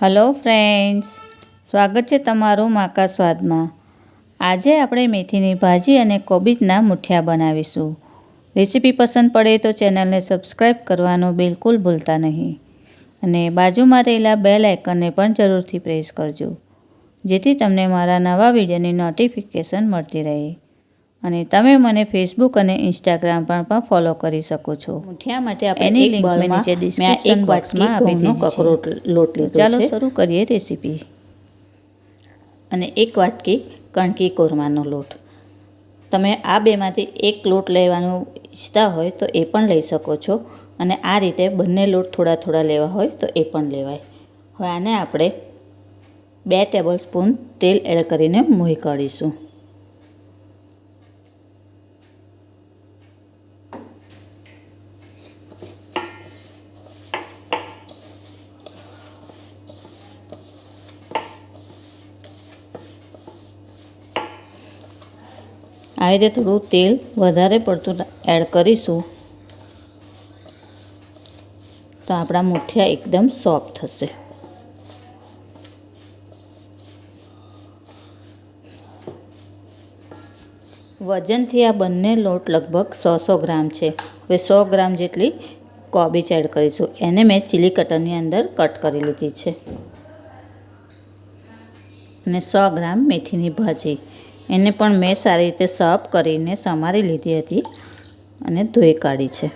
Hello friends, સ્વાગત છે તમારું માકા સ્વાદમાં. આજે આપણે મેથીની ભાજી અને કોબીજના મુઠિયા બનાવીશું. રેસીપી પસંદ પડે તો ચેનલને સબસ્ક્રાઈબ કરવાનું બિલકુલ ભૂલતા નહીં. અને બાજુમાં રહેલા બેલ આઇકનને પણ જરૂરથી પ્રેસ કરજો, જેથી તમને મારા નવા વિડીયોની નોટિફિકેશન મળતી રહે. અને તમે મને ફેસબુક અને ઇન્સ્ટાગ્રામ પર પણ ફોલો કરી શકો છો. મુઠિયા માટે એની લિંક મેં નીચે ડિસ્ક્રિપ્શન વાટકી આપી દીધી કકરોટ લોટ લીધો ચાલો શરૂ કરીએ રેસીપી અને એક વાટકી કણકી કોરમાનો લોટ. તમે આ બેમાંથી એક લોટ લેવાનું ઈચ્છતા હોય તો એ પણ લઈ શકો છો. અને આ રીતે બંને લોટ થોડા થોડા લેવા હોય તો એ પણ લેવાય. હવે આને આપણે બે ટેબલ સ્પૂન તેલ એડ કરીને મોહી કાઢીશું. આવી રીતે થોડું તેલ વધારે પડતું એડ કરીશું. તો આપણા મુઠિયા એકદમ સોફ્ટ થશે. વજનથી આ બંને લોટ લગભગ સો સો ગ્રામ છે. હવે સો ગ્રામ જેટલી કોબીજ એડ કરીશું. એને મેં ચીલી કટરની અંદર કટ કરી લીધી છે. અને સો ગ્રામ મેથીની ભાજી. એને પણ મેં સારી રીતે સાફ કરીને સમારી લીધી હતી અને ધોઈ કાઢી છે.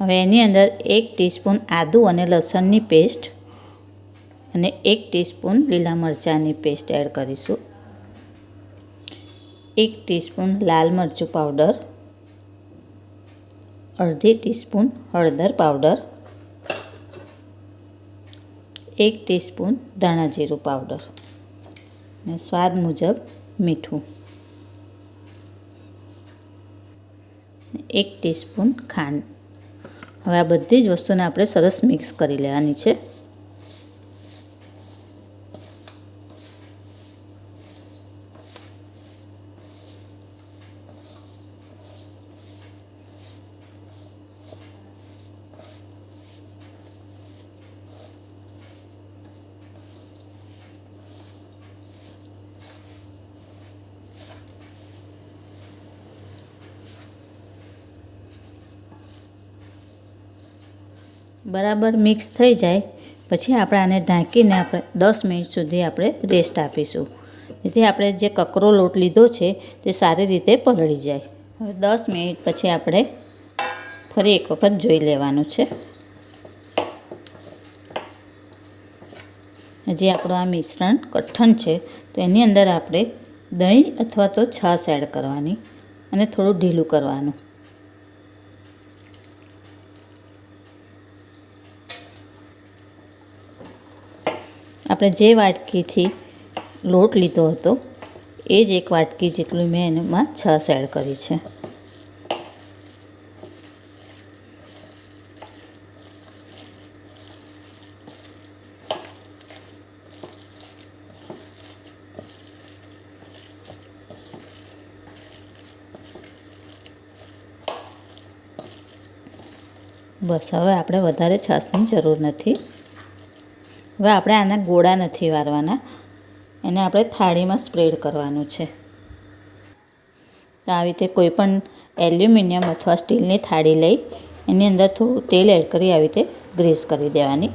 હવે એની અંદર એક ટીસ્પૂન આદું અને લસણની પેસ્ટ અને એક ટીસ્પૂન લીલા મરચાંની પેસ્ટ એડ કરીશું. એક ટીસ્પૂન લાલ મરચું પાવડર, અડધી ટીસ્પૂન હળદર પાવડર એક ટીસ્પૂન ધાણા જીરું પાવડર અને સ્વાદ મુજબ મીઠું. એક ટીસ્પૂન ખાંડ. હવે આ બધી જ વસ્તુને આપણે સરસ મિક્સ કરી લેવાની છે. બરાબર મિક્સ થઈ જાય, પછી આપણે આને ઢાંકીને આપણે દસ મિનિટ સુધી આપણે રેસ્ટ આપીશું. જેથી આપણે જે કકરો લોટ લીધો છે, તે સારી રીતે પલળી જાય. હવે દસ મિનિટ પછી આપણે ફરી એક વખત જોઈ લેવાનું છે. હજી આપણું આ મિશ્રણ કઠણ છે, તો એની અંદર આપણે દહીં અથવા તો છાશ એડ કરવાની અને થોડું ઢીલું કરવાનું. આપણે જે વાટકીથી લોટ લીધો હતો, એ જ એક વાટકી જેટલું મેં એમાં છાશ એડ કરી છે. બસ, હવે આપણે વધારે છાશની જરૂર નથી. હવે આપણે આના ગોળા નથી વારવાના. એને આપણે થાળીમાં સ્પ્રેડ કરવાનું છે. તો આવી રીતે કોઈ પણ એલ્યુમિનિયમ અથવા સ્ટીલની થાળી લઈ એની અંદર થોડું તેલ એડ કરી આવી રીતે ગ્રીસ કરી દેવાની.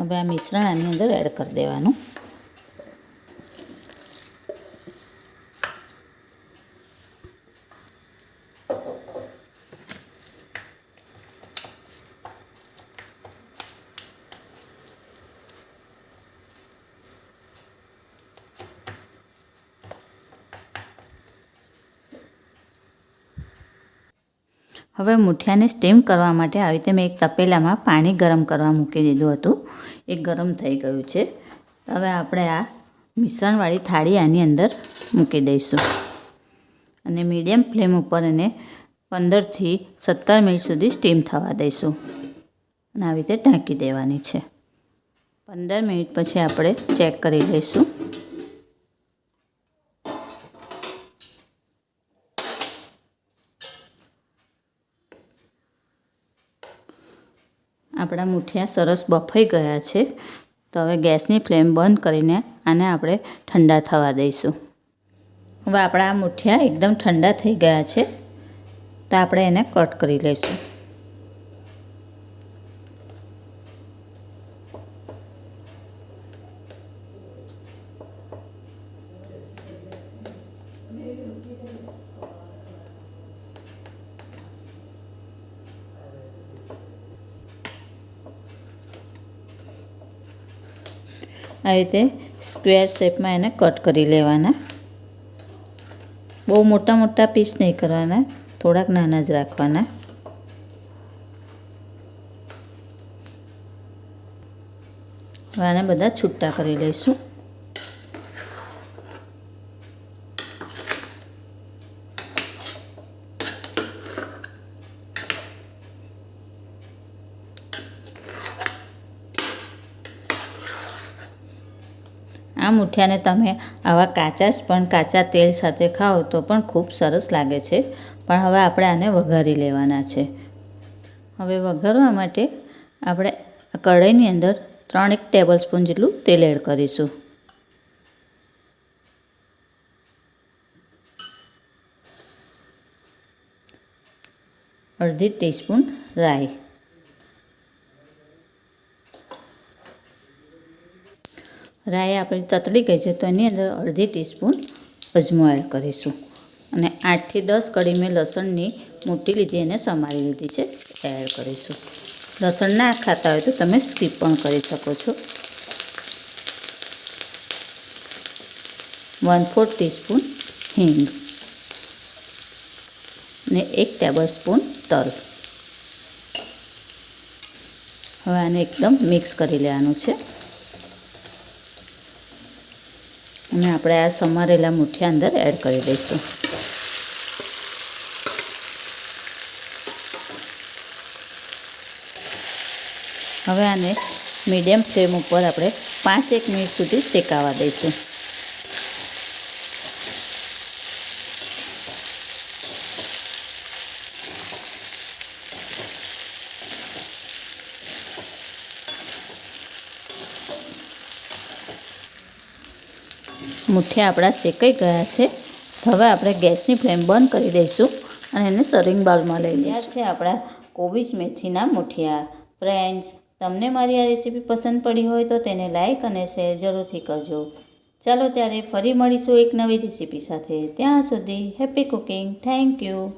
હવે આ મિશ્રણ આની અંદર એડ કરી દેવાનું. હવે મુઠિયાને સ્ટીમ કરવા માટે આવી રીતે મેં એક તપેલામાં પાણી ગરમ કરવા મૂકી દીધું હતું. એ ગરમ થઈ ગયું છે. હવે આપણે આ મિશ્રણવાળી થાળી આની અંદર મૂકી દઈશું. અને મીડિયમ ફ્લેમ ઉપર એને પંદરથી સત્તર મિનિટ સુધી સ્ટીમ થવા દઈશું. અને આવી રીતે ઢાંકી દેવાની છે. પંદર મિનિટ પછી આપણે ચેક કરી લઈશું. આપણા મુઠિયા સરસ બફાઈ ગયા છે. તો હવે ગેસની ફ્લેમ બંધ કરીને આને આપણે ઠંડા થવા દઈશું. હવે આપણા મુઠિયા એકદમ ઠંડા થઈ ગયા છે. તો આપણે એને કટ કરી લઈશું. આવી રીતે સ્ક્વેર શેપમાં એને કટ કરી લેવાના. બહુ મોટા મોટા પીસ નહીં કરવાના, થોડાક નાના જ રાખવાના. હવે આને બધા છૂટા કરી લઈશું. આ મુઠિયાને તમે આવા કાચા જ, પણ કાચા તેલ સાથે ખાઓ તો પણ ખૂબ સરસ લાગે છે. પણ હવે આપણે આને વઘારી લેવાના છે. હવે વઘારવા માટે આપણે કઢાઈની અંદર ત્રણ એક ટેબલ સ્પૂન જેટલું તેલ એડ કરીશું. અડધી ટીસ્પૂન રાઈ. રાઈ આપણી તતડી ગઈ છે તો એની અંદર અડધી ટીસ્પૂન અજમો એડ કરીશું. અને આઠથી દસ કડી મેં લસણની મોટી લીધી, એને સમારી લીધી છે, એડ કરીશું. લસણ ના ખાતા હોય તો તમે સ્કીપ પણ કરી શકો છો. વન ફોર્થ ટીસ્પૂન હિંગ ને એક ટેબલ સ્પૂન તલ. હવે આને એકદમ મિક્સ કરી લેવાનું છે. અને આપણે આ સમારેલા મુઠિયા અંદર એડ કરી દઈશું. હવે આને મીડિયમ ફ્લેમ ઉપર આપણે પાંચ એક મિનિટ સુધી શેકાવા દઈશું. મુઠિયા આપણા શેકાઈ ગયા છે. હવે આપણે ગેસની ફ્લેમ બંધ કરી દઈશું અને એને સરિંગ બાઉલમાં લઈ લઈશું. છે આપણા કોબીજ મેથીના મુઠિયા. ફ્રેન્ડ્સ, તમને મારી આ રેસીપી પસંદ પડી હોય તો તેને લાઇક અને શેર જરૂરથી કરજો. ચાલો ત્યારે ફરી મળીશું એક નવી રેસીપી સાથે. ત્યાં સુધી હેપી કુકિંગ. Thank you.